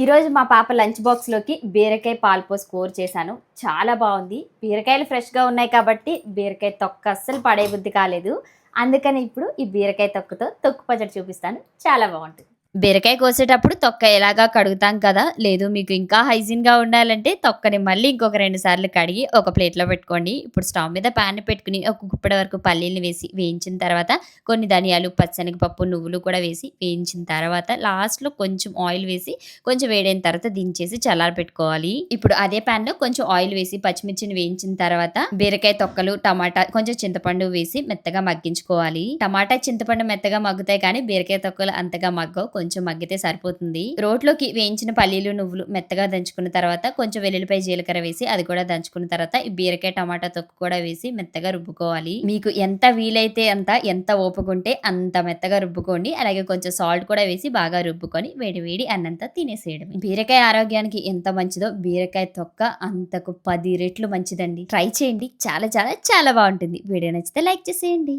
ఈరోజు మా పాప లంచ్ బాక్స్లోకి బీరకాయ పాల్పో స్కోర్ చేశాను. చాలా బాగుంది. బీరకాయలు ఫ్రెష్గా ఉన్నాయి కాబట్టి బీరకాయ తొక్క అస్సలు పడే బుద్ధి కాలేదు. అందుకని ఇప్పుడు ఈ బీరకాయ తొక్కతో తొక్కు పచ్చడి చూపిస్తాను. చాలా బాగుంటుంది. బీరకాయ కోసేటప్పుడు తొక్క ఎలాగా కడుగుతాం కదా? లేదు మీకు ఇంకా హైజీన్గా ఉండాలంటే తొక్కని మళ్ళీ ఇంకొక రెండు సార్లు కడిగి ఒక ప్లేట్లో పెట్టుకోండి. ఇప్పుడు స్టవ్ మీద ప్యాన్ పెట్టుకుని ఒక గుప్పటి వరకు పల్లీలు వేసి వేయించిన తర్వాత కొన్ని ధనియాలు పచ్చనగపప్పు నువ్వులు కూడా వేసి వేయించిన తర్వాత లాస్ట్లో కొంచెం ఆయిల్ వేసి కొంచెం వేడైన తర్వాత దించేసి చల్లారి పెట్టుకోవాలి. ఇప్పుడు అదే ప్యాన్లో కొంచెం ఆయిల్ వేసి పచ్చిమిర్చిని వేయించిన తర్వాత బీరకాయ తొక్కలు టమాటా కొంచెం చింతపండు వేసి మెత్తగా మగ్గించుకోవాలి. టమాటా చింతపండు మెత్తగా మగ్గుతాయి కానీ బీరకాయ తొక్కలు అంతగా మగ్గవు. కొంచెం మగ్గితే సరిపోతుంది. రోట్లోకి వేయించిన పల్లీలు నువ్వులు మెత్తగా దంచుకున్న తర్వాత కొంచెం వెల్లుల్లిపై జీలకర్ర వేసి అది కూడా దంచుకున్న తర్వాత ఈ బీరకాయ టమాటా తొక్కు కూడా వేసి మెత్తగా రుబ్బుకోవాలి. మీకు ఎంత వీలైతే అంత ఎంత ఓపుకుంటే అంత మెత్తగా రుబ్బుకోండి. అలాగే కొంచెం సాల్ట్ కూడా వేసి బాగా రుబ్బుకొని వేడి వేడి అన్నంతా తినేసేయడం బీరకాయ ఆరోగ్యానికి ఎంత మంచిదో బీరకాయ తొక్క అంతకు పది రెట్లు మంచిదండి. ట్రై చేయండి. చాలా చాలా చాలా బాగుంటుంది. వీడియో నచ్చితే లైక్ చేసేయండి.